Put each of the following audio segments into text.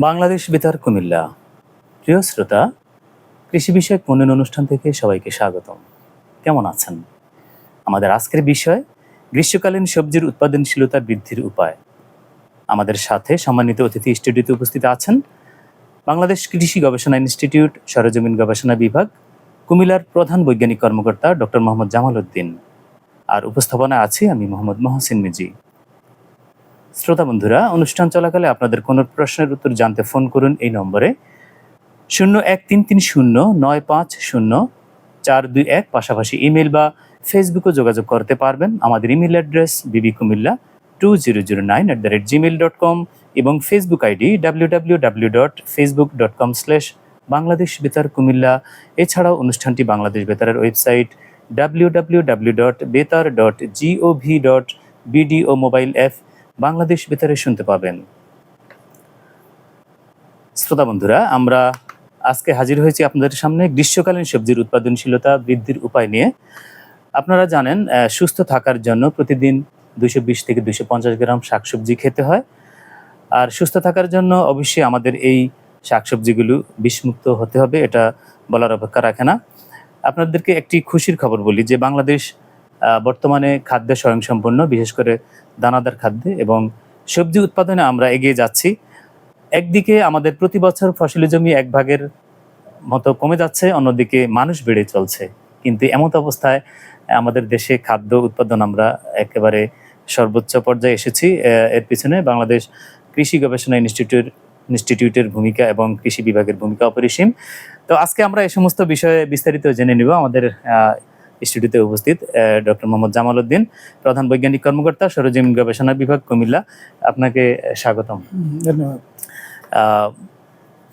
বাংলাদেশ বেতার কুমিল্লা। প্রিয় শ্রোতা, কৃষি বিষয়ক মনন অনুষ্ঠান থেকে সবাইকে স্বাগতম। কেমন আছেন? আমাদের আজকের বিষয়, গ্রীষ্মকালীন সবজির উৎপাদনশীলতা বৃদ্ধির উপায়। আমাদের সাথে সম্মানিত অতিথি স্টুডিওতে উপস্থিত আছেন বাংলাদেশ কৃষি গবেষণা ইনস্টিটিউট সরজমিন গবেষণা বিভাগ, কুমিল্লার প্রধান বৈজ্ঞানিক কর্মকর্তা ডক্টর মোহাম্মদ জামাল উদ্দিন। আর উপস্থাপনা আছি আমি মোহাম্মদ মহসিন মিজি। শ্রোতা বন্ধুরা, অনুষ্ঠান চলাকালে আপনাদের কোনো প্রশ্নের উত্তর জানতে ফোন করুন এই নম্বরে। শূন্য এক তিন তিন শূন্য নয় পাঁচ শূন্য চার দুই এক পাশাপাশি ইমেল বা ফেসবুকে যোগাযোগ করতে পারবেন। আমাদের email address BB Comilla two zero zero nine at the rate Gmail dot com এবং Facebook ID W W W dot Facebook dot com slash Bangladesh Betar Comilla. এছাড়াও অনুষ্ঠানটি Bangladesh বেতারের website W W W dot Betar dot G O V dot BDO mobile app Bangladesh বেতারে শুনতে পাবেন। শ্রোতা বন্ধুরা, আমরা আজকে হাজির হয়েছি আপনাদের সামনে গ্রীষ্মকালীন সবজির উৎপাদনশীলতা বৃদ্ধির উপায় নিয়ে। আপনারা জানেন সুস্থ থাকার জন্য প্রতিদিন দুইশো বিশ থেকে দুইশো পঞ্চাশ গ্রাম শাকসবজি খেতে হয়। আর সুস্থ থাকার জন্য অবশ্যই আমাদের এই শাকসবজিগুলো বিষমুক্ত হতে হবে, এটা বলার অপেক্ষা রাখে না। আপনাদেরকে একটি খুশির খবর বলি যে, বাংলাদেশ বর্তমানে খাদ্যে স্বয়ংসম্পন্ন বিশেষ করে দানাদার খাদ্যে এবং সবজি উৎপাদনে আমরা এগিয়ে যাচ্ছি। একদিকে আমাদের প্রতি বছর ফসলি জমি এক ভাগের মতো কমে যাচ্ছে, অন্যদিকে মানুষ বেড়ে চলছে। কিন্তু এমত অবস্থায় আমাদের দেশে খাদ্য উৎপাদন আমরা একেবারে সর্বোচ্চ পর্যায়ে এসেছি। এর পিছনে বাংলাদেশ কৃষি গবেষণা ইনস্টিটিউট, ইনস্টিটিউটের ভূমিকা এবং কৃষি বিভাগের ভূমিকা অপরিসীম। তো আজকে আমরা এই সমস্ত বিষয়ে বিস্তারিত জেনে নিব। আমাদের স্টুডিওতে উপস্থিত ডক্টর মোহাম্মদ জামাল উদ্দিন প্রধান বৈজ্ঞানিক কর্মকর্তা সরজমিন গবেষণা বিভাগ কুমিল্লা। আপনাকে স্বাগতম। ধন্যবাদ।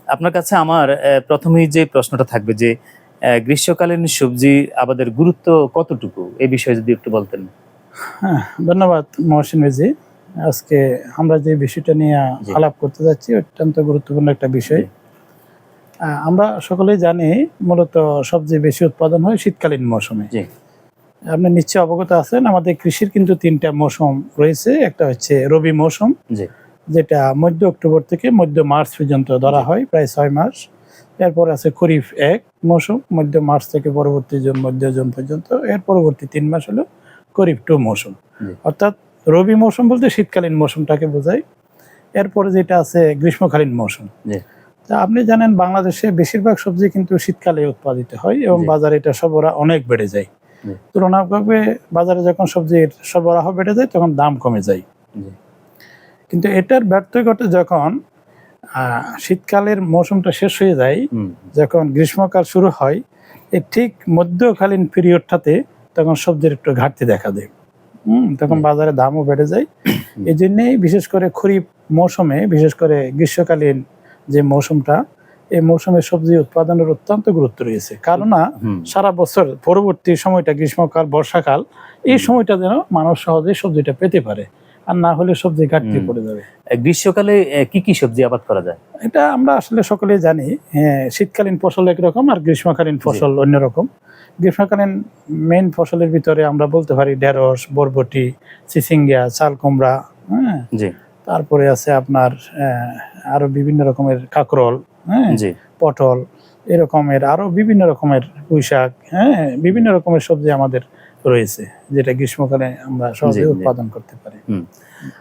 আপনার কাছে আমার প্রথমেই যে প্রশ্নটা থাকবে যে গ্রীষ্মকালীন সবজি আবাদের গুরুত্ব কতটুকু? এই বিষয়ে যদি একটু বলতেন। হ্যাঁ ধন্যবাদ মহসিন মিজি আজকে আমরা যে বিষয়টা নিয়ে আলাপ করতে যাচ্ছি অত্যন্ত গুরুত্বপূর্ণ একটা বিষয়। আমরা সকলেই জানি মূলত সবচেয়ে বেশি উৎপাদন হয় শীতকালীন মৌসুমে। আপনি নিশ্চয় অবগত আছেন আমাদের কৃষির কিন্তু তিনটা মৌসুম রয়েছে। একটা হচ্ছে রবি মৌসুম যেটা মধ্য অক্টোবর থেকে মধ্য মার্চ পর্যন্ত ধরা হয় প্রায় ছয় মাস। এরপর আছে খরিফ এক মৌসুম মধ্য মার্চ থেকে পরবর্তী জুন মধ্য জুন পর্যন্ত। এর পরবর্তী তিন মাস হলো খরিফ টু মৌসুম। অর্থাৎ রবি মৌসুম বলতে শীতকালীন মৌসুমটাকে বোঝায়। এরপরে যেটা আছে গ্রীষ্মকালীন মৌসুম। তা আপনি জানেন বাংলাদেশে বেশিরভাগ সবজি কিন্তু শীতকালে উৎপাদিত হয় এবং। বাজারে এটা সরবরাহ অনেক বেড়ে যায়। তুলনাভাবে বাজারে যখন সবজির সরবরাহ বেড়ে যায় তখন দাম কমে যায়। কিন্তু এটার ব্যর্থ ঘটে যখন শীতকালের মৌসুমটা শেষ হয়ে যায় যখন গ্রীষ্মকাল শুরু হয় এই ঠিক মধ্যকালীন পিরিয়ডটাতে তখন সবজির একটু ঘাটতি দেখা দেয়। হুম তখন বাজারে দামও বেড়ে যায়। এই জন্যেই বিশেষ করে খরিফ মৌসুমে বিশেষ করে গ্রীষ্মকালীন যে মৌসুমটা এই মৌসুমে সবজি উৎপাদনের অত্যন্ত গুরুত্ব রয়েছে। কারণ সারা বছর পরবর্তী সময়টা গ্রীষ্মকাল বর্ষাকাল এই সময়টা যেন মানুষ সহজে সবজিটা পেতে পারে। আর না হলে সবজি ঘাটতি পড়ে যাবে। গ্রীষ্মকালে কি কি সবজি আবাদ করা যায়? এটা আমরা আসলে সকলে জানি হ্যাঁ, শীতকালীন ফসল একরকম আর গ্রীষ্মকালীন ফসল অন্যরকম। গ্রীষ্মকালীন মেইন ফসলের ভিতরে আমরা বলতে পারি ঢেঁড়স বরবটি চিচিঙ্গা চাল কুমড়া হ্যাঁ। জি। তারপরে আছে আপনার আহ, আরও বিভিন্ন রকমের কাকরল হ্যাঁ? পটল এরকমের আরও বিভিন্ন রকমের পুঁই শাক হ্যাঁ? বিভিন্ন রকমের সবজি আমাদের রয়েছে যেটা গ্রীষ্মকালে আমরা সহজে। উৎপাদন করতে পারি।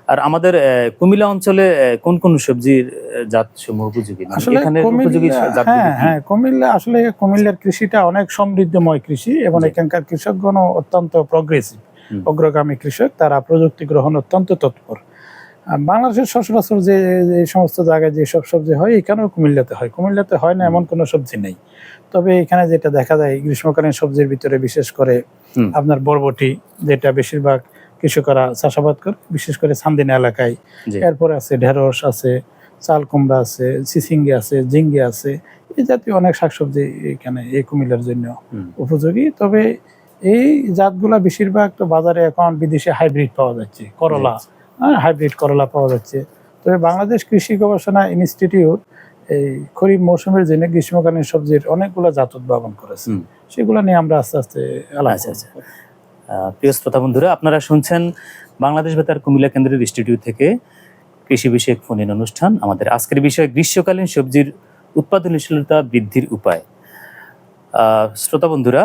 আর আমাদের কুমিল্লা অঞ্চলে কোন কোন সবজির জাত সমূহ উপযোগী? মানে আসলে এখানে উপযোগী হ্যাঁ হ্যাঁ কুমিল্লা আসলে কুমিল্লার কৃষিটা অনেক সমৃদ্ধময় কৃষি এবং। এখানকার কৃষকগণ অত্যন্ত প্রগ্রেসিভ অগ্রগামী কৃষক তারা প্রযুক্তি গ্রহণ অত্যন্ত তৎপর। বাংলাদেশের সচরাচর যে সমস্ত জায়গায় যে সব সবজি হয় এখানেও কুমিল্লাতে হয়। কুমিল্লাতে হয় না এমন কোনো সবজি নেই। তবে এখানে যেটা দেখা যায় গ্রীষ্মকালীন সবজির ভিতরে বিশেষ করে আপনার বরবটি যেটা বেশিরভাগ কৃষকরা চাষাবাদ করে বিশেষ করে সান্দিনা এলাকায়। এরপরে আছে ঢেঁড়স আছে চাল কুমড়া আছে চিচিঙ্গি আছে জিঙ্গি আছে এই জাতীয় অনেক শাকসবজি এখানে এই কুমিল্লার জন্য উপযোগী। তবে এই জাতগুলা বেশিরভাগ তো বাজারে এখন বিদেশে হাইব্রিড পাওয়া যাচ্ছে করলা হাইব্রিড করলা পাওয়া যাচ্ছে। তবে বাংলাদেশ কৃষি গবেষণা ইনস্টিটিউট এই খরিফ মৌসুমের জন্য গ্রীষ্মকালীন সবজির অনেকগুলো জাত উদ্ভাবন করেছে। সেগুলো নিয়ে আমরা আস্তে আস্তে আলাপ আচ্ছা, আচ্ছা। প্রিয় শ্রোতা বন্ধুরা আপনারা শুনছেন বাংলাদেশ বেতার কুমিল্লা কেন্দ্রের ইনস্টিটিউট থেকে কৃষি বিষয়ক ফোন অনুষ্ঠান। আমাদের আজকের বিষয় গ্রীষ্মকালীন সবজির উৎপাদনশীলতা বৃদ্ধির উপায়। শ্রোতা বন্ধুরা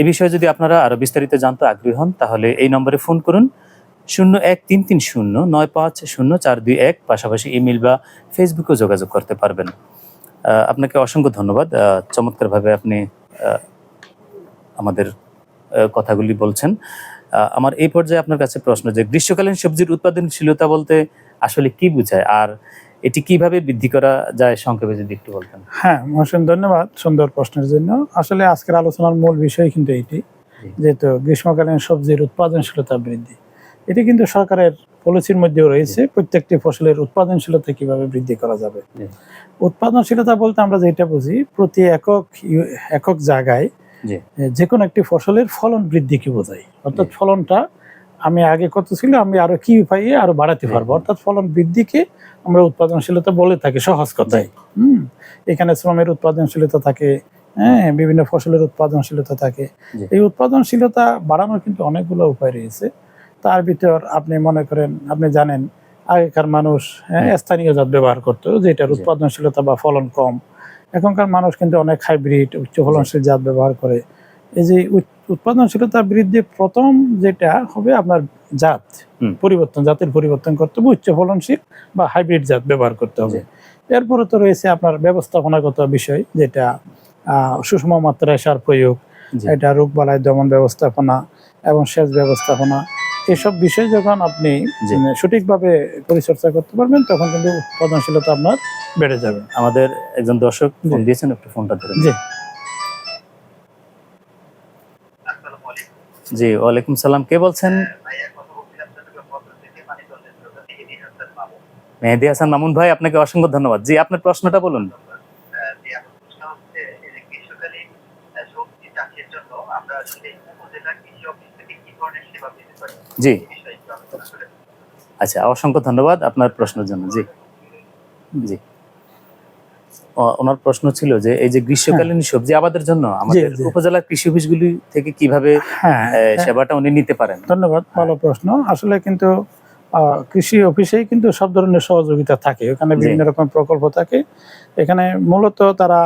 এ বিষয়ে যদি আপনারা আরও বিস্তারিত জানতে আগ্রহী হন তাহলে এই নম্বরে ফোন করুন। শূন্য এক তিন তিন শূন্য নয় পাঁচ শূন্য চার দুই এক পাশাপাশি ইমেল বা ফেসবুকেও যোগাযোগ করতে পারবেন। আপনাকে অসংখ্য ধন্যবাদ। চমৎকারভাবে আপনি আমাদের কথাগুলি বলছেন। আমার এই পর্যায়ে আপনার কাছে প্রশ্ন যে গ্রীষ্মকালীন সবজির উৎপাদনশীলতা বলতে আসলে কি বোঝায়? আর এটি কীভাবে বৃদ্ধি করা যায় সংক্ষেপে যদি একটু বলতেন। হ্যাঁ মহসেন ধন্যবাদ সুন্দর প্রশ্নের জন্য। আসলে আজকের আলোচনার মূল বিষয় কিন্তু এটি যেহেতু গ্রীষ্মকালীন সবজির উৎপাদনশীলতা বৃদ্ধি। এটি কিন্তু সরকারের পলিসির মধ্যেও রয়েছে। প্রত্যেকটি ফসলের উৎপাদনশীলতা কীভাবে বৃদ্ধি করা যাবে? উৎপাদনশীলতা বলতে আমরা যেটা বুঝি প্রতি একক একক জায়গায় যে কোনো একটি ফসলের ফলন বৃদ্ধিকে বোঝায়। অর্থাৎ ফলনটা আমি আগে কত ছিল আমি আরও কি উপায়ে আরও বাড়াতে পারব। অর্থাৎ ফলন বৃদ্ধিকে আমরা উৎপাদনশীলতা বলে থাকি সহজ কথায়। হুম? এখানে শ্রমের উৎপাদনশীলতা থাকে হ্যাঁ বিভিন্ন ফসলের উৎপাদনশীলতা থাকে। এই উৎপাদনশীলতা বাড়ানোর কিন্তু অনেকগুলো উপায় রয়েছে। তার ভিতর আপনি মনে করেন আপনি জানেন আগেকার মানুষ হ্যাঁ, স্থানীয় জাত ব্যবহার করতো যেটার উৎপাদনশীলতা বা ফলন কম। এখনকার মানুষ কিন্তু অনেক হাইব্রিড উচ্চ ফলনশীল জাত ব্যবহার করে। এই যে উৎ- উৎপাদনশীলতা বৃদ্ধির প্রথম যেটা হবে আপনার জাত পরিবর্তন জাতের পরিবর্তন করতে হবে উচ্চ ফলনশীল বা হাইব্রিড জাত ব্যবহার করতে হবে। এরপরে তো রয়েছে আপনার ব্যবস্থাপনাগত বিষয় যেটা আহ, সুষম মাত্রায় সার প্রয়োগ এটা রোগবালাই দমন ব্যবস্থাপনা এবং সেচ ব্যবস্থাপনা এসব বিষয় যখন আপনি জি। সঠিকভাবে পরিচর্যা করতে পারবেন তখন কিন্তু উৎপাদনশীলতা আপনার বেড়ে যাবে। আমাদের একজন দর্শক ফোন দিয়েছেন একটু ফোনটা ধরে জি। জি ওয়ালাইকুম সালাম। কে বলছেন? মেহেদি হাসান মামুন ভাই আপনাকে অসংখ্য ধন্যবাদ। জি আপনার প্রশ্নটা বলুন। জি। আচ্ছা অসংখ্য ধন্যবাদ আপনার প্রশ্নের জন্য জি। জি। ওনার প্রশ্ন ছিল যে এই যে গ্রীষ্মকালীন সবজি আবাদের জন্য আমাদের। উপজেলা কৃষি অফিসগুলি থেকে কীভাবে হ্যাঁ সেবাটা উনি নিতে পারেন? ধন্যবাদ ভালো প্রশ্ন। আসলে কিন্তু কৃষি অফিসেই কিন্তু সব ধরনের সহযোগিতা থাকে। ওখানে বিভিন্ন রকম প্রকল্প থাকে। এখানে মূলত তারা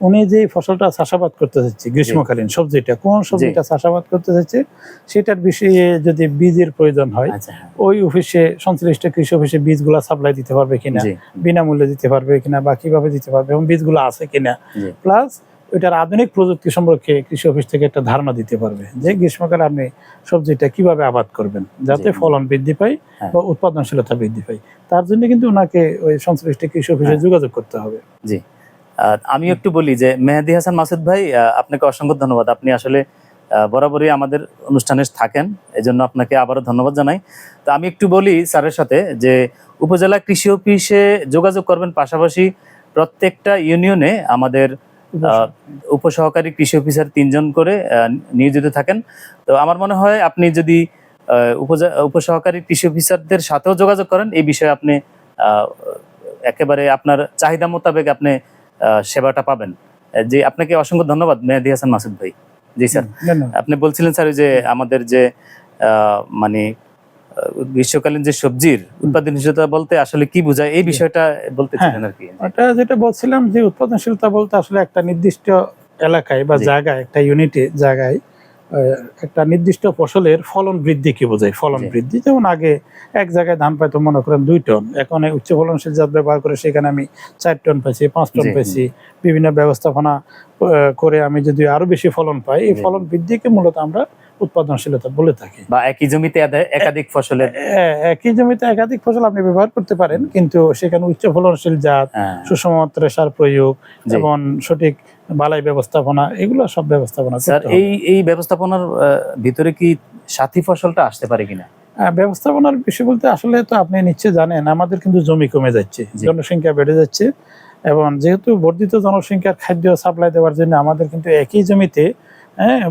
উনি যে ফসলটা চাষাবাদ করতে চাচ্ছে গ্রীষ্মকালীন সবজিটা কোন সবজিটা চাষাবাদ করতে চাচ্ছে সেটার বিষয়ে যদি বীজের প্রয়োজন হয় আচ্ছা হ্যাঁ। ওই অফিসে সংশ্লিষ্ট কৃষি অফিসে বীজগুলা সাপ্লাই দিতে পারবে কিনা বিনামূল্যে দিতে পারবে কিনা বা কীভাবে দিতে পারবে এবং বীজগুলো আছে কিনা প্লাস ওইটার আধুনিক প্রযুক্তি সম্পর্কে কৃষি অফিস থেকে একটা ধারণা দিতে পারবে যে গ্রীষ্মকালে আপনি সবজিটা কীভাবে আবাদ করবেন যাতে ফলন বৃদ্ধি পায় হ্যাঁ। বা উৎপাদনশীলতা বৃদ্ধি পায়। তার জন্য কিন্তু ওনাকে ওই সংশ্লিষ্ট কৃষি অফিসে হ্যাঁ। যোগাযোগ করতে হবে। জি। আমি একটু বলি যে মেহেদি হাসান মাসুদ ভাই আপনাকে অসংখ্য ধন্যবাদ। আপনি আসলে বরাবরই আমাদের অনুষ্ঠানে থাকেন, এজন্য আপনাকে আবারও ধন্যবাদ জানাই। তো আমি একটু বলি স্যারের সাথে যে উপজেলা কৃষি অফিসে যোগাযোগ করবেন পাশাপাশি প্রত্যেকটা ইউনিয়নে আমাদের উপসহকারী কৃষি অফিসার তিনজন করে নিয়োজিত থাকেন। তো আমার মনে হয় আপনি যদি উপসহকারী কৃষি অফিসারদের সাথেও যোগাযোগ করেন, এই বিষয়ে আপনি একেবারে আপনার চাহিদা মোতাবেক আপনি সেবাটা পাবেন। যে জি আপনাকে অসংখ্য ধন্যবাদ মেহেদি হাসান মাসুদ ভাই। জি স্যার। আপনি বলছিলেন স্যার যে আমাদের যে আহ, মানে গ্রীষ্মকালীন যে সবজির উৎপাদনশীলতা বলতে আসলে কি বোঝায়? এই বিষয়টা বলতে বলতেছিলেন আর কি। এটা যেটা বলছিলাম যে উৎপাদনশীলতা বলতে আসলে একটা নির্দিষ্ট এলাকায় বা জায়গায় একটা ইউনিটে জায়গায় একটা নির্দিষ্ট ফসলের ফলন বৃদ্ধি কি বোঝায়? ফলন বৃদ্ধি যেমন আগে এক জায়গায় ধান পাইতো মনে করেন দুই টন এখন উচ্চ ফলনশীল জাত ব্যবহার করে সেখানে আমি চার টন পাইছি পাঁচ টন জি। পাইছি। বিভিন্ন ব্যবস্থাপনা করে আমি যদি আরও বেশি ফলন পাই এই ফলন বৃদ্ধিকে মূলত আমরা উৎপাদনশীলতা বলে থাকি। বা একই জমিতে একাধিক ফসলের একই জমিতে একাধিক ফসল আপনি ব্যবহার করতে পারেন কিন্তু সেখানে উচ্চ ফলনশীল জাত হ্যাঁ, সুষম মাত্রায় সার প্রয়োগ। এবং সঠিক বালাই ব্যবস্থাপনা এগুলো সব ব্যবস্থাপনা স্যার এই এই ব্যবস্থাপনার ভিতরে কি সাথী ফসলটা আসতে পারে কিনা? আহ, ব্যবস্থাপনার বিষয় বলতে আসলে তো আপনি নিশ্চয় জানেন আমাদের কিন্তু জমি কমে যাচ্ছে। জনসংখ্যা বেড়ে যাচ্ছে। এবং যেহেতু বর্ধিত জনসংখ্যার খাদ্য সাপ্লাই দেওয়ার জন্য আমাদের কিন্তু একই জমিতে হ্যাঁ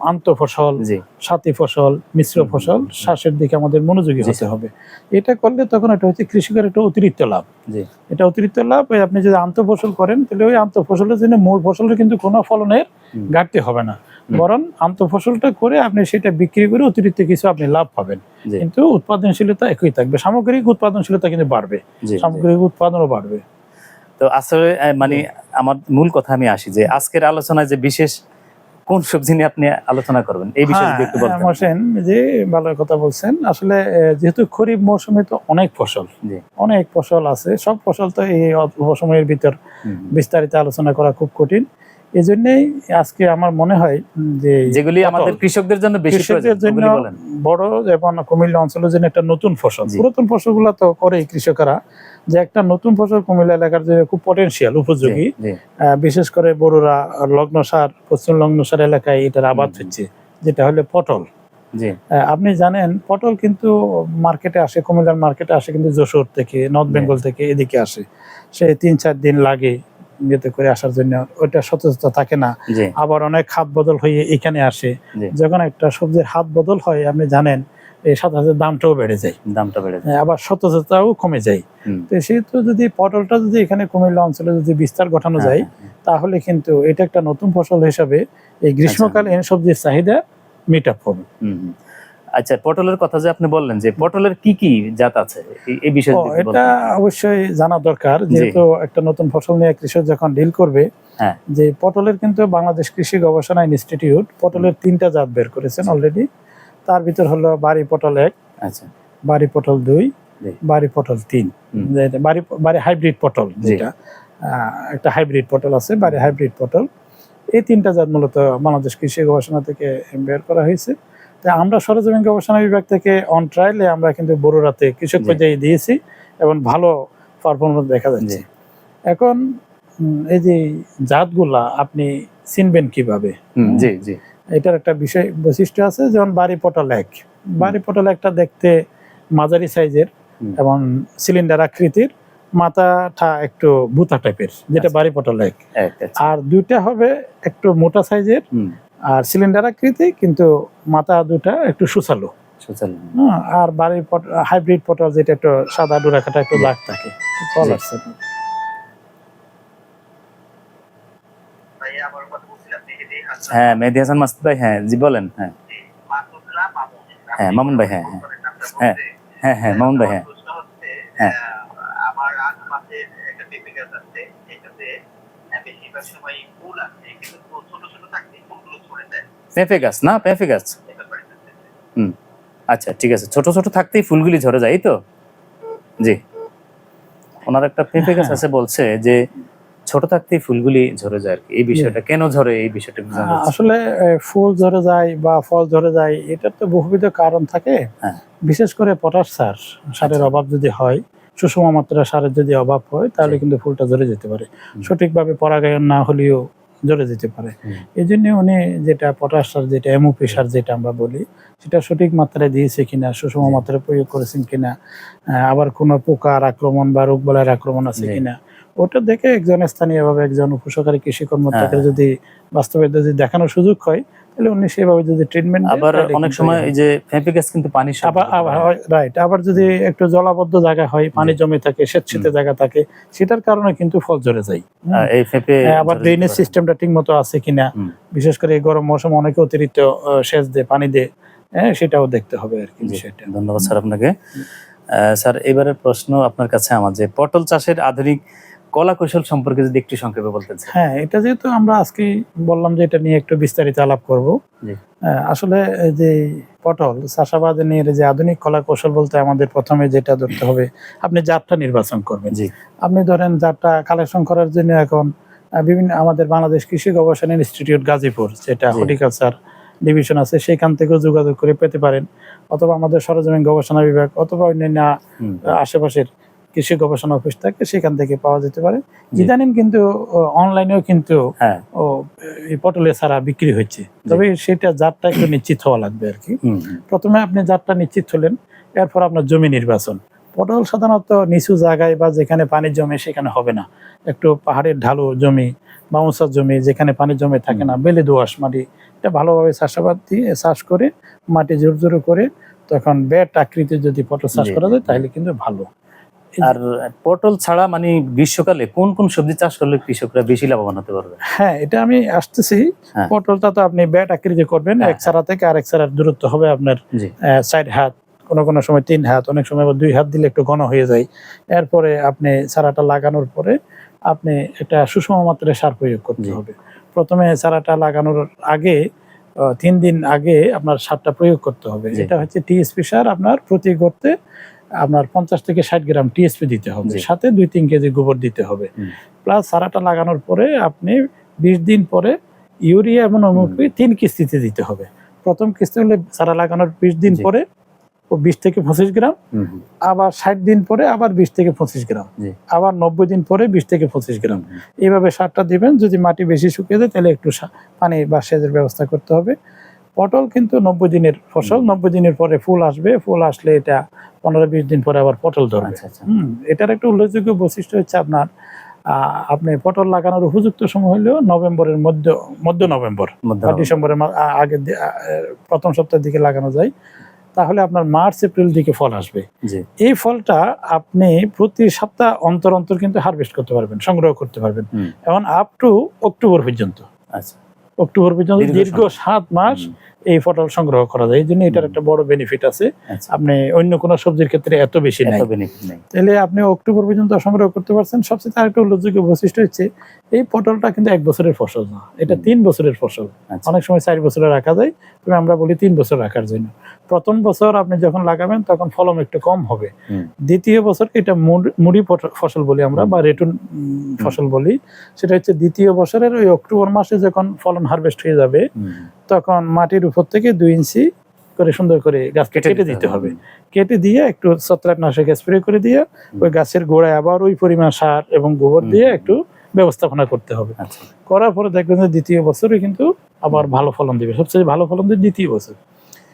আন্ত ফসল সাথী ফসল মিশ্র ফসল। চাষের দিকে আমাদের মনোযোগী হতে হবে। এটা করলে তখন এটা হচ্ছে কৃষকের একটা অতিরিক্ত লাভ। এটা অতিরিক্ত লাভ আপনি যদি আন্ত ফসল করেন তাহলে ওই আন্ত ফসলের জন্য মূল ফসলের কিন্তু কোনো ফলনের। ঘাটতি হবে না। বরং আন্তঃফসলটা করে আপনি সেটা বিক্রি করে অতিরিক্ত কিছু আপনি লাভ পাবেন। কিন্তু উৎপাদনশীলতা একই থাকবে। সামগ্রিক উৎপাদনশীলতা কিন্তু বাড়বে। সামগ্রিক উৎপাদনও বাড়বে। তো আসলে মানে আমার মূল কথা আমি আসি যে আজকের আলোচনায় যে বিশেষ কোন সবজি নিয়ে আপনি আলোচনা করবেন? এই বিষয়ে একটু হ্যাঁ, যে ভালো কথা বলছেন আসলে যেহেতু খরিফ মৌসুমে তো অনেক ফসল অনেক ফসল আছে সব ফসল তো এই অল্প সময়ের ভিতর বিস্তারিত আলোচনা করা খুব কঠিন। এই জন্যই আজকে আমার মনে হয় যে যেগুলি আমাদের কৃষকদের জন্য বেশি কৃষকদের জন্য বড় এবং কুমিল্লা অঞ্চলের জন্য একটা নতুন ফসল। পুরাতন ফসলগুলো তো করেই কৃষকেরা যে একটা নতুন ফসল কুমিল্লা এলাকার জন্য খুব পটেনশিয়াল উপযোগী। বিশেষ করে বড়রা লগ্নসার পশ্চিম লগ্নসার এলাকায় এটার আবাদ হচ্ছে যেটা হলো পটল। আপনি জানেন পটল কিন্তু মার্কেটে আসে কুমিল্লার মার্কেটে আসে কিন্তু যশোর থেকে নর্থ বেঙ্গল থেকে এদিকে আসে। সে তিন চার দিন লাগে ইয়েতে করে আসার জন্য ওইটা সচেতনতা থাকে না। আবার অনেক হাত বদল হয়ে এখানে আসে। যখন একটা সবজির হাত বদল হয় আপনি জানেন এই সাথে সাথে দামটাও বেড়ে যায়। দামটা বেড়ে যায়। আবার সচেতনতাও কমে যায়। তো সেহেতু যদি পটলটা যদি এখানে কুমিল্লা অঞ্চলে যদি বিস্তার ঘটানো হ্যাঁ, যায় হ্যাঁ, তাহলে কিন্তু এটা একটা নতুন ফসল হিসাবে এই গ্রীষ্মকালীন সবজির চাহিদা মিট আপ হবে। আচ্ছা পটলের কথা যে আপনি বললেন যে পটলের কি কি জাত আছে? এই- বিষয়ে এটা অবশ্যই জানা দরকার যেহেতু একটা নতুন ফসল নিয়ে কৃষক যখন ডিল করবে হ্যাঁ। যে পটলের কিন্তু বাংলাদেশ কৃষি গবেষণা ইনস্টিটিউট পটলের তিনটা জাত বের করেছেন অলরেডি তার ভিতর হলো বাড়ি পটল এক আচ্ছা। বাড়ি পটল দুই। বাড়ি পটল তিন। বাড়ি বাড়ি হাইব্রিড পটল যেটা একটা হাইব্রিড পটল আছে বাড়ি হাইব্রিড পটল। এই তিনটা জাত মূলত বাংলাদেশ কৃষি গবেষণা থেকে বের করা হয়েছে। তা আমরা সরজমিন গবেষণা বিভাগ থেকে অন ট্রায়ালে আমরা কিন্তু বড়রাতে কৃষক। পর্যায়ে দিয়েছি এবং ভালো পারফরমেন্স দেখা যাচ্ছে। এখন এই যে জাতগুলা আপনি চিনবেন কীভাবে? জি জি। এটার একটা বিষয় বৈশিষ্ট্য আছে যেমন বাড়ি পটল এক বাড়ি পটল একটা দেখতে মাঝারি সাইজের এবং সিলিন্ডার আকৃতির মাথাটা একটু বুতা টাইপের যেটা আচ্ছা। বাড়ি পটল এক আচ্ছা। আর দুইটা হবে একটু মোটা সাইজের। আর সিলিন্ডার আকৃতি কিন্তু মাথা দুটা একটু সুচালু। হ্যাঁ, আর বাড়ি হাইব্রিড পটল যেটা একটু সাদা ডোরাকাটা একটু দাগ থাকে। ফল আসছে হ্যাঁ মেহেদি হাসান মাসুদ ভাই হ্যাঁ জি বলেন হ্যাঁ। হ্যাঁ, মামুন ভাই, হ্যাঁ, হ্যাঁ। হ্যাঁ, হ্যাঁ হ্যাঁ মামুন ভাই হ্যাঁ। হ্যাঁ। আমার আশপাশের একটা পেঁপে গাছ আছে এটাতে বেশিরভাগ সময় ফুল আছে কিন্তু ফুল ছোট ছোট থাকতে ফুলগুলো ছড়ে যায় পেঁপে গাছ না? পেঁপে গাছ? দিচ্ছে। আচ্ছা ঠিক আছে। ছোট ছোট থাকতেই ফুলগুলি ঝরে যায় তো? জি। ওনার একটা পেঁপে গাছ হ্যাঁ। আছে বলছে যে ছোট থাকতেই ফুলগুলি ঝরে যায় আর কি এই বিষয়টা কেন ঝরে? এই বিষয়টা জানতে আসলে ফুল ঝরে যায় বা ফল ঝরে যায় এটার তো বহুবিধ কারণ থাকে। হ্যাঁ। বিশেষ করে পটাশ সার সারের আচ্ছা। অভাব যদি হয় সুষম মাত্রা সারের যদি অভাব হয় তাহলে কিন্তু ফুলটা ঝরে যেতে পারে। সঠিকভাবে পরাগায়ন না হলেও ঝরে যেতে পারে। এই জন্য উনি যেটা পটাশ সার যেটা এমওপি সার যেটা আমরা বলি সেটা সঠিক মাত্রায় দিয়েছে কিনা সুষম মাত্রায় প্রয়োগ করেছেন কিনা আবার কোনো পোকার আক্রমণ বা রোগ বলার আক্রমণ আছে কিনা ওটা দেখে একজন স্থানীয়ভাবে একজন উপসহকারী কৃষি কর্মকর্তাকে হ্যাঁ। যদি বাস্তবে যদি দেখানোর সুযোগ হয় তাহলে উনি সেভাবে যদি ট্রিটমেন্ট আবার অনেক সময় এই যে কিন্তু পানি আবার। রাইট আবার যদি একটু জলাবদ্ধ জায়গা হয় পানি জমে থাকে স্বেচ্ছিত জায়গা থাকে সেটার কারণে কিন্তু ফল ঝরে যায়। এই পেঁপে হ্যাঁ, আবার ড্রেনেজ সিস্টেমটা আছে কিনা বিশেষ করে এই গরম মৌসুমে অনেকে অতিরিক্ত সেচ দেয় পানি দেয় হ্যাঁ সেটাও দেখতে হবে আর কি ধন্যবাদ স্যার আপনাকে। স্যার এবারের প্রশ্ন আপনার কাছে আমার যে পটল চাষের আধুনিক কলা কৌশল সম্পর্কে যদি একটু সংক্ষেপে বলতেন হ্যাঁ এটা যেহেতু আমরা আজকে বললাম যে এটা নিয়ে একটু বিস্তারিত আলাপ করব। আসলে যে পটল চাষাবাদ নিয়ে যে আধুনিক কলা কৌশল বলতে আমাদের প্রথমে যেটা ধরতে হবে আপনি জাতটা নির্বাচন করবেন। জি। আপনি ধরেন জাতটা কালেকশন করার জন্য এখন বিভিন্ন আমাদের বাংলাদেশ কৃষি গবেষণা ইনস্টিটিউট গাজীপুর যেটা। হর্টিকালচার ডিভিশন আছে সেখান থেকেও যোগাযোগ করে পেতে পারেন। অথবা আমাদের সরজমিন গবেষণা বিভাগ অথবা অন্যান্য আশেপাশের কৃষি গবেষণা অফিস থাকে সেখান থেকে পাওয়া যেতে পারে। ইদানিং কিন্তু অনলাইনেও কিন্তু হ্যাঁ। পটলের সারা বিক্রি হচ্ছে তবে সেটা জাতটা একটু নিশ্চিত হওয়া লাগবে আর কি। প্রথমে আপনি জাতটা নিশ্চিত হলেন এরপর আপনার জমি নির্বাচন। পটল সাধারণত নিচু জায়গায় বা যেখানে পানি জমে সেখানে হবে না। একটু পাহাড়ের ঢালু জমি বা উঁচার জমি যেখানে পানি জমে থাকে না বেলে দোআঁশ মাটি এটা ভালোভাবে চাষাবাদ দিয়ে চাষ করে মাটি জোর জোর করে তখন ব্যাট আকৃতির যদি পটল চাষ করা যায় তাহলে কিন্তু ভালো। আর পটল ছাড়া মানে গ্রীষ্মকালে কোন কোন সবজি চাষ করলে কৃষকরা বেশি লাভবান হতে পারবে? হ্যাঁ এটা আমি আসতেছি। হ্যাঁ। পটলটা তো আপনি ব্যাট আকৃতি করবেন হ্যাঁ, এক চারা থেকে আরেক চারার দূরত্ব হবে আপনার চার হাত কোনো কোনো সময় তিন হাত অনেক সময় দুই হাত দিলে একটু ঘন হয়ে যায়। এরপরে আপনি চারাটা লাগানোর পরে আপনি একটা সুষম মাত্রায় সার প্রয়োগ করতে হবে। প্রথমে চারাটা লাগানোর আগে তিন দিন আগে আপনার সারটা প্রয়োগ করতে হবে। এটা হচ্ছে টিএসপি সার আপনার প্রতি গর্তে আপনার পঞ্চাশ থেকে ষাট গ্রাম টিএসপি দিতে হবে। সাথে দুই তিন কেজি গোবর দিতে হবে। প্লাস চারাটা লাগানোর পরে আপনি বিশ দিন পরে ইউরিয়া এবং অমুকি তিন কিস্তিতে দিতে হবে। প্রথম কিস্তি হলে চারা লাগানোর বিশ দিন পরে বিশ থেকে পঁচিশ গ্রাম আবার ষাট দিন পরে আবার বিশ থেকে পঁচিশ গ্রাম আবার নব্বই দিন পরে বিশ থেকে পঁচিশ গ্রাম। এইভাবে সারটা দিবেন যদি মাটি বেশি শুকিয়ে যায় তাহলে একটু পানি বা সেচের ব্যবস্থা করতে হবে। পটল কিন্তু নব্বই দিনের ফসল নব্বই দিনের পরে ফুল আসবে ফুল আসলে এটা পনেরো বিশ দিন পরে আবার পটল ধরবে। আচ্ছা আচ্ছা। হুম এটার একটা উল্লেখযোগ্য বৈশিষ্ট্য হচ্ছে আপনার আপনি পটল লাগানোর উপযুক্ত সময় হলেও নভেম্বরের মধ্য মধ্য নভেম্বর ডিসেম্বরের মা- আ- আগের দি- আ- আ- প্রথম সপ্তাহের দিকে লাগানো যায় তাহলে আপনার মার্চ এপ্রিল দিকে ফল আসবে। এই ফলটা আপনি প্রতি সপ্তাহ অন্তর অন্তর কিন্তু হারভেস্ট করতে পারবেন সংগ্রহ করতে পারবেন। এবং আপ টু অক্টোবর পর্যন্ত। আচ্ছা। অক্টোবর পর্যন্ত দীর্ঘ সাত মাস এই ফসল সংগ্রহ করা যায়। এই জন্য এটার একটা বড় বেনিফিট আছে। আচ্ছা। আপনি অন্য কোনো সবজির ক্ষেত্রে এত বেশি নাই। তাহলে আপনি অক্টোবর পর্যন্ত সংগ্রহ করতে পারছেন। সবচেয়ে আরেকটা উল্লেখযোগ্য বৈশিষ্ট্য হচ্ছে এই পটলটা কিন্তু এক বছরের ফসল না। এটা তিন বছরের ফসল। আচ্ছা। অনেক সময় চার বছরে রাখা যায়। তবে আমরা বলি তিন বছর রাখার জন্য। প্রথম বছর আপনি যখন লাগাবেন তখন ফলন একটু কম হবে। দ্বিতীয় বছর এটা মুড়ি ফসল বলি আমরা বা রেটুন ফসল বলি। সেটা হচ্ছে দ্বিতীয় বছরের ওই অক্টোবর মাসে যখন ফলন হারভেস্ট হয়ে যাবে তখন মাটির উপর থেকে দুই ইঞ্চি করে সুন্দর করে গাছ কেটে দিতে হবে। কেটে দিয়ে একটু ছত্রাকনাশক স্প্রে করে দিয়ে ওই গাছের গোড়ায় আবার ওই পরিমাণ সার এবং গোবর দিয়ে একটু ব্যবস্থাপনা করতে হবে। আচ্ছা। করার পরে দেখবেন যে দ্বিতীয় বছরে কিন্তু আবার ভালো ফলন দিবে। সবচেয়ে ভালো ফলন দেবে দ্বিতীয় বছর।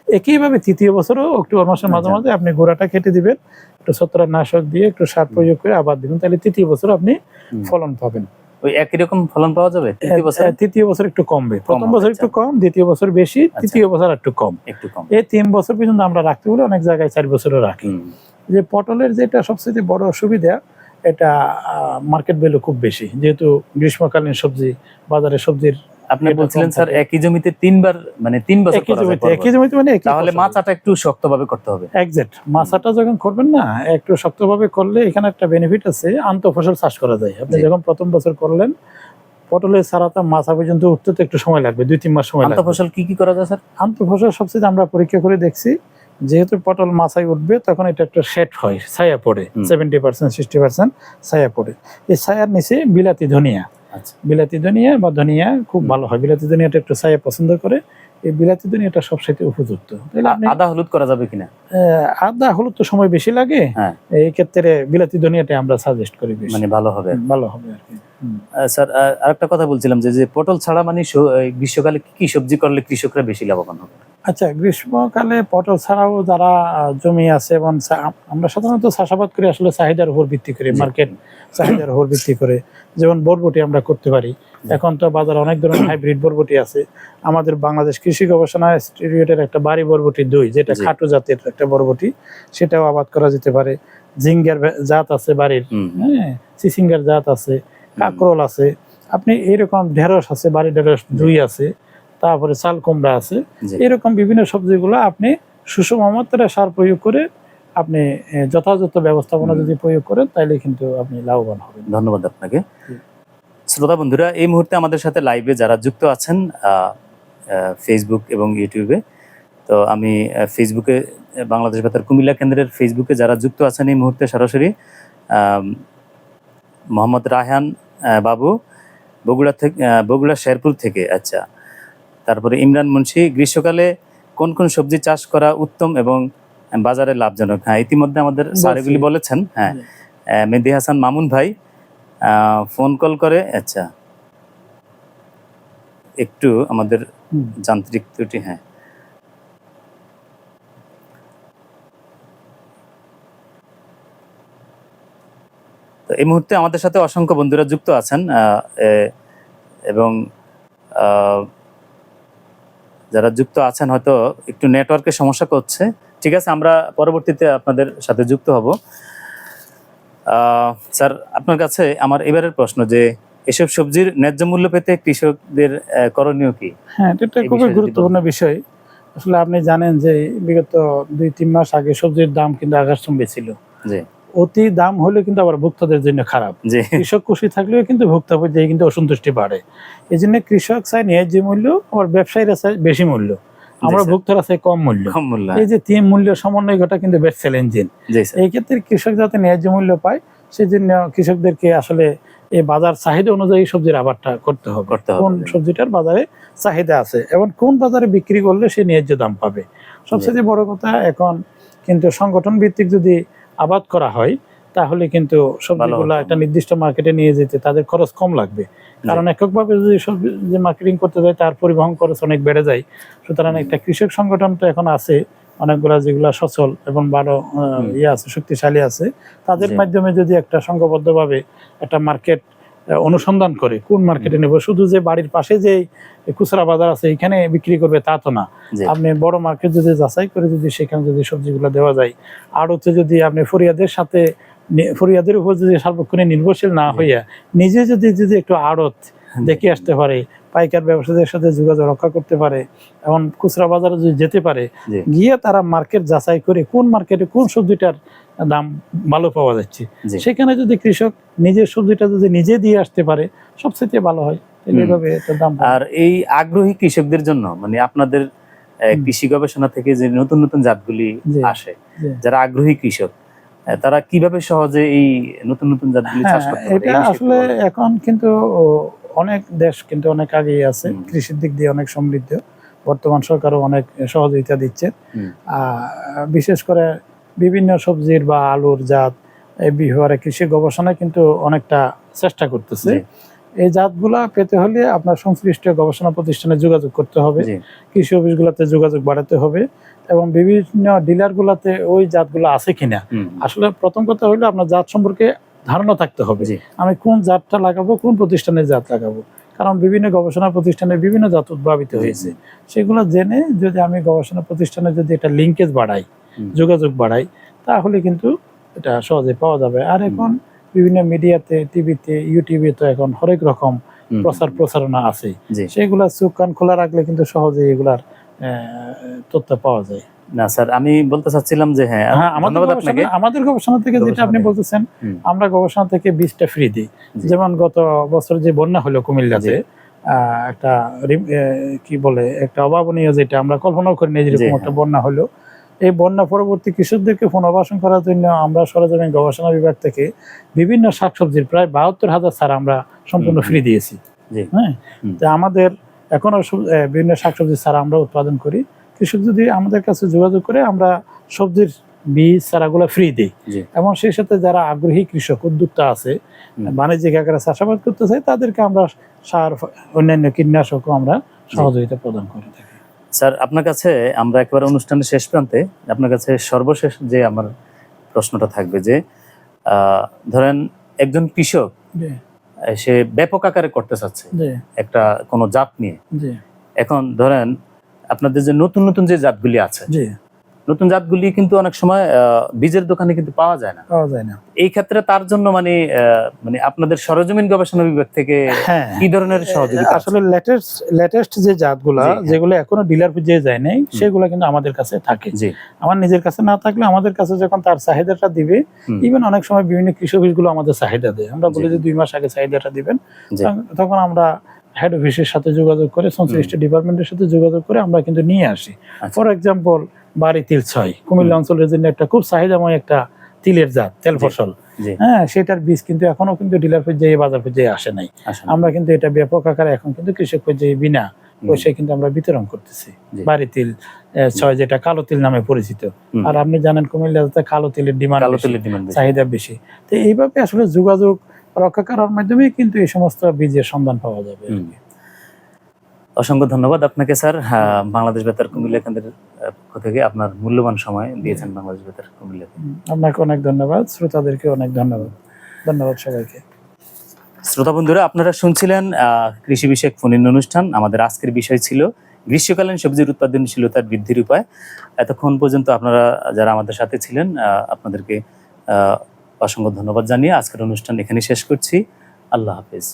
একইভাবে তৃতীয় বছরও অক্টোবর মাসের মাঝে আচ্ছা। মাঝে আপনি গোড়াটা কেটে দিবেন একটু ছত্রাকনাশক দিয়ে একটু সার প্রয়োগ করে আবার দিবেন। তাহলে তৃতীয় বছর আপনি ফলন পাবেন। ওই একই রকম ফলন পাওয়া যাবে? তৃতীয় বছর? তৃতীয় বছর একটু কমবে। প্রথম বছর একটু কম দ্বিতীয় বছর বেশি তৃতীয় বছর একটু কম। একটু কম। এই তিন বছর পর্যন্ত আমরা রাখতে বলে অনেক জায়গায় চার বছরও রাখি। যে পটলের যেটা সবচেয়ে বড় সুবিধা এটা মার্কেট ভ্যালু খুব বেশি। যেহেতু গ্রীষ্মকালীন সবজি বাজারে সবজির আপনি বলছিলেন স্যার একই জমিতে তিনবার মানে তিন বছর একই জমিতে একই জমিতে মানে তাহলে। মাচাটা একটু শক্তভাবে করতে হবে। এক্সাক্ট মাছাটা যখন করবেন না একটু শক্তভাবে করলে এখানে একটা বেনিফিট আছে আন্ত ফসল চাষ করা যায়। আপনি যখন প্রথম বছর করলেন পটলের সারাটা মাছা পর্যন্ত উঠতে তো একটু সময় লাগবে দুই তিন মাস সময় আন্ত লাগবে। ফসল কি কি করা যায় স্যার? আন্ত ফসল সবচেয়ে আমরা পরীক্ষা করে দেখছি যেহেতু পটল মাছায় উঠবে তখন এটা একটা শেড হয় ছায়া পড়ে। সেভেন্টি পার্সেন্ট সিক্সটি পার্সেন্ট ছায়া পড়ে। এই ছায়ার নিচে বিলাতি ধনিয়া। বিলাতি ধনিয়া বা ধনিয়া খুব ভালো হয়। বিলাতি ধনিয়াটা একটু ছায়া পছন্দ করে। এই বিলাতি ধনিয়াটা সবসাইতে উপযুক্ত। আদা হলুদ করা যাবে কিনা? আহ, আদা হলুদ তো সময় বেশি লাগে। হ্যাঁ। এই ক্ষেত্রে বিলাতি ধনিয়াটা আমরা সাজেস্ট করি মানে ভালো হবে ভালো হবে আর কি। স্যার আরেকটা কথা বলছিলাম যে যে পটল ছাড়া মানে গ্রীষ্মকালে কি কি সবজি করলে কৃষকরা বেশি লাভবান হবে? আচ্ছা গ্রীষ্মকালে পটল ছাড়াও যারা জমি আছে এবং আমরা সাধারণত চাষাবাদ করি আসলে চাহিদার উপর ভিত্তি করে মার্কেট চাহিদার উপর ভিত্তি করে। যেমন বরবটি আমরা করতে পারি। এখন তো বাজারে অনেক ধরনের হাইব্রিড বরবটি আছে। আমাদের বাংলাদেশ কৃষি গবেষণা ইনস্টিটিউটের একটা বাড়ি বরবটি দুই যেটা। খাটো জাতের একটা বরবটি। সেটাও আবাদ করা যেতে পারে। জিঙ্গার জাত আছে বাড়ির। হ্যাঁ চিচিঙ্গার জাত আছে। কাকরোল আছে আপনি এরকম ঢেঁড়স আছে বাড়ি ঢেঁড়স দুই আছে তারপরে চাল কুমড়া আছে এরকম বিভিন্ন সবজিগুলো আপনি সুষম মাত্রায় সার প্রয়োগ করে আপনি যথাযথ ব্যবস্থাপনা যদি প্রয়োগ করেন তাহলে কিন্তু আপনি লাভবান হবেন। ধন্যবাদ আপনাকে। শ্রোতা বন্ধুরা এই মুহূর্তে আমাদের সাথে লাইভে যারা যুক্ত আছেন ফেসবুক এবং ইউটিউবে তো আমি ফেসবুকে বাংলাদেশ বেতার কুমিল্লা কেন্দ্রের ফেসবুকে যারা যুক্ত আছেন এই মুহূর্তে সরাসরি মোহাম্মদ রায়হান বাবু বগুড়া থেকে বগুড়া শেরপুর থেকে। আচ্ছা তারপরে ইমরান মুন্সি গ্রীষ্মকালে কোন কোন সবজি চাষ করা উত্তম এবং বাজারে লাভজনক? হ্যাঁ ইতিমধ্যে আমাদের স্যার এগুলি বলেছেন। হ্যাঁ মেহেদি হাসান মামুন ভাই ফোন কল করে আচ্ছা একটু আমাদের যান্ত্রিক ত্রুটি হ্যাঁ। এই মুহূর্তে আমাদের সাথে অসংখ্য বন্ধুরা যুক্ত আছেন এবং যারা যুক্ত আছেন হয়তো একটু নেটওয়ার্কের সমস্যা করছে। ঠিক আছে আমরা পরবর্তীতে আপনাদের সাথে যুক্ত হব। স্যার আপনার কাছে আমার এবারের প্রশ্ন যে এসব সবজির ন্যায্য মূল্য পেতে কৃষকদের করণীয় কি? হ্যাঁ এটা খুবই গুরুত্বপূর্ণ বিষয়। আসলে আপনি জানেন যে বিগত দুই তিন মাস আগে সবজির দাম কিন্তু আকাশচুম্বী ছিল। জি। অতি দাম হলে কিন্তু আবার ভোক্তাদের জন্য খারাপ। জি। কৃষক খুশি থাকলেও কিন্তু ভোক্তা পর্যায়ে কিন্তু অসন্তুষ্টি বাড়ে। এই জন্য কৃষক চায় ন্যায্য মূল্য আবার ব্যবসায়ীরা চায় বেশি মূল্য। আমরা ভোক্তারা চাই কম মূল্য। এই যে তিন মূল্য সমন্বয় ঘটা কিন্তু বেস্ট সেল ইঞ্জিন জি স্যার। এই ক্ষেত্রে কৃষক যাতে ন্যায্য মূল্য পায় সেই জন্য কৃষকদেরকে আসলে এই বাজার চাহিদা অনুযায়ী সবজির হবে। করতে হবে। কোন সবজিটার বাজারে চাহিদা আছে এবং কোন বাজারে বিক্রি করলে সে ন্যায্য দাম পাবে সবচেয়ে বড় কথা এখন কিন্তু সংগঠন ভিত্তিক যদি আবাদ করা হয় তাহলে কিন্তু সবজিগুলো একটা নির্দিষ্ট মার্কেটে নিয়ে যেতে তাদের খরচ কম লাগবে। কারণ এককভাবে যদি সবজি যে মার্কেটিং করতে যায় তার পরিবহন খরচ অনেক বেড়ে যায়। সুতরাং একটা কৃষক সংগঠন তো এখন আছে অনেকগুলা যেগুলো সচল এবং ভালো ইয়ে আছে শক্তিশালী আছে। তাদের মাধ্যমে যদি একটা সংঘবদ্ধভাবে একটা মার্কেট অনুসন্ধান করে কোন মার্কেটে নেব? শুধু যে বাড়ির পাশে যে খুচরা বাজার আছে এখানে বিক্রি করবে তা তো না। আপনি বড় মার্কেট যদি যাচাই করে যদি সেখানে যদি সবজিগুলো দেওয়া যায় আর হচ্ছে যদি আপনি ফরিয়াদের সাথে ফরিয়াদের উপর যদি সার্বক্ষণে নির্ভরশীল না হইয়া নিজে যদি যদি একটু আড়ত দেখে আসতে পারে পাইকার ব্যবসায়ীদের সাথে যোগাযোগ রক্ষা করতে পারে এবং খুচরা বাজারে যদি যেতে পারে গিয়ে তারা মার্কেট যাচাই করে কোন মার্কেটে কোন সবজিটার দাম ভালো পাওয়া যাচ্ছে। সেখানে যদি কৃষক নিজের সবজিটা যদি নিজে দিয়ে আসতে পারে সবচেয়ে ভালো হয়। হুম। দাম আর এই আগ্রহী কৃষকদের জন্য মানে আপনাদের কৃষি গবেষণা থেকে যে নতুন নতুন জাতগুলি আসে যারা আগ্রহী কৃষক তারা কীভাবে সহজে এই নতুন নতুন জাতগুলি চাষ হ্যাঁ, করতে পারে? এটা আসলে এখন কিন্তু অনেক দেশ কিন্তু অনেক আগেই আছে। কৃষির দিক দিয়ে অনেক সমৃদ্ধ। বর্তমান সরকারও অনেক সহযোগিতা দিচ্ছে। বিশেষ করে বিভিন্ন সবজির বা আলুর জাত এই বিহারে কৃষি গবেষণায় কিন্তু অনেকটা চেষ্টা করতেছে। এই জাতগুলা পেতে হলে আপনার সংশ্লিষ্ট গবেষণা প্রতিষ্ঠানে যোগাযোগ করতে হবে। কৃষি অফিসগুলোতে যোগাযোগ বাড়াতে হবে এবং বিভিন্ন ডিলারগুলোতে ওই জাতগুলো আছে কিনা। আসলে প্রথম কথা হলো আপনার জাত সম্পর্কে ধারণা থাকতে হবে আমি কোন জাতটা লাগাবো কোন প্রতিষ্ঠানের জাত লাগাবো। কারণ বিভিন্ন গবেষণা প্রতিষ্ঠানে বিভিন্ন জাত উদ্ভাবিত হয়েছে। সেগুলো জেনে যদি আমি গবেষণা প্রতিষ্ঠানে যদি একটা লিঙ্কেজ বাড়াই যোগাযোগ বাড়াই তাহলে কিন্তু এটা সহজে পাওয়া যাবে। আর এখন বিভিন্ন মিডিয়াতে টিভিতে ইউটিউবে তো এখন হরেক রকম প্রচার প্রচারণা আছে। সেগুলা চোখ কান খোলা রাখলে কিন্তু সহজে এগুলার তথ্য পাওয়া যায়। না স্যার আমি বলতে চাচ্ছিলাম যে হ্যাঁ হ্যাঁ ধন্যবাদ আপনাকে। আমাদের গবেষণা থেকে যেটা আপনি বলতেছেন আমরা গবেষণা থেকে বীজটা ফ্রি দিই। যেমন গত বছর যে বন্যা হলো কুমিল্লাতে একটা কি বলে একটা অভাবনীয় যেটা আমরা কল্পনাও যেরকম একটা হ্যাঁ। বন্যা হলো। এই বন্যা পরবর্তী কৃষকদেরকে পুনর্বাসন করার জন্য আমরা সরজমিন গবেষণা বিভাগ থেকে বিভিন্ন শাকসবজির প্রায় বাহাত্তর হাজার সার আমরা সম্পূর্ণ। ফ্রি দিয়েছি। হ্যাঁ। আমাদের এখনও বিভিন্ন শাকসবজির সার আমরা উৎপাদন করি। কৃষক যদি আমাদের কাছে যোগাযোগ করে আমরা সবজির বীজ চারাগুলো ফ্রি দিই। এবং সেই সাথে যারা আগ্রহী কৃষক উদ্যোক্তা আছে বাণিজ্যিক আকারে চাষাবাদ করতে চাই তাদেরকে আমরা সার অন্যান্য কীটনাশকও আমরা সহযোগিতা প্রদান করে থাকি। স্যার আপনার কাছে আমরা একবার অনুষ্ঠানের শেষ প্রান্তে আপনার কাছে সর্বশেষ যে আমার প্রশ্নটা থাকবে যে ধরেন একজন কৃষক সে ব্যাপক আকারে করতে চাচ্ছে একটা কোনো জাত নিয়ে। এখন ধরেন আপনাদের যে নতুন নতুন যে জাতগুলি আছে নতুন জাতগুলি কিন্তু অনেক সময় বীজের দোকানে কিন্তু পাওয়া যায় না। পাওয়া যায় না। এই ক্ষেত্রে তার জন্য মানে মানে আপনাদের সরজমিন গবেষণা বিভাগ থেকে হ্যাঁ। কি ধরনের সহযোগিতা আসলে লেটেস্ট লেটেস্ট যে জাতগুলা হ্যাঁ। যেগুলো এখনও ডিলার পর্যায়ে যায় নাই সেগুলো কিন্তু আমাদের কাছে থাকে। জি। আমার নিজের কাছে না থাকলে আমাদের কাছে যখন তার চাহিদাটা দিবে ইভেন অনেক সময় বিভিন্ন কৃষক আমাদের চাহিদা দেয়। আমরা বলি যে দুই মাস আগে চাহিদাটা দিবেন তখন আমরা হেড অফিসের সাথে যোগাযোগ করে সংশ্লিষ্ট ডিপার্টমেন্টের সাথে যোগাযোগ করে আমরা কিন্তু নিয়ে আসি। আচ্ছা। ফর এক্সাম্পল বাড়ি তিল ছয় কুমিল্লা অঞ্চলের জন্য একটা খুব চাহিদাময় একটা তিলের জাত তেল ফসল। হ্যাঁ সেটার বীজ কিন্তু এখনও কিন্তু ডিলার পর্যায়ে বাজার পর্যায়ে আসে নাই। আমরা কিন্তু এটা ব্যাপক আকারে এখন কিন্তু কৃষক পর্যায়ে বিনা পয়সায় কিন্তু আমরা বিতরণ করতেছি। বাড়ি তিল ছয় যেটা কালো তিল নামে পরিচিত। আর আপনি জানেন কুমিল্লাতে কালো তিলের ডিমান্ড কালো তেলের ডিমান্ড চাহিদা বেশি। তো এইভাবে আসলে যোগাযোগ রক্ষা করার মাধ্যমে কিন্তু এই সমস্ত বীজের সন্ধান পাওয়া যাবে অসংখ্য ধন্যবাদ আপনাকে স্যার। হ্যাঁ, বাংলাদেশ বেতার কুমিল্লা কেন্দ্রের পক্ষ থেকে আপনার মূল্যবান সময় দিয়েছেন বাংলাদেশ বেতার কুমিল্লাকে আপনাকে অনেক ধন্যবাদ। শ্রোতাদেরকে অনেক ধন্যবাদ। ধন্যবাদ সবাইকে। শ্রোতা বন্ধুরা আপনারা শুনছিলেন আহ, কৃষি বিষয়ক ফোন অনুষ্ঠান। আমাদের আজকের বিষয় ছিল গ্রীষ্মকালীন সবজির উৎপাদনশীলতার বৃদ্ধির উপায়। এতক্ষণ পর্যন্ত আপনারা যারা আমাদের সাথে ছিলেন আহ, আপনাদেরকে আহ, অসংখ্য ধন্যবাদ জানিয়ে আজকের অনুষ্ঠান এখানে শেষ করছি। আল্লাহ হাফেজ।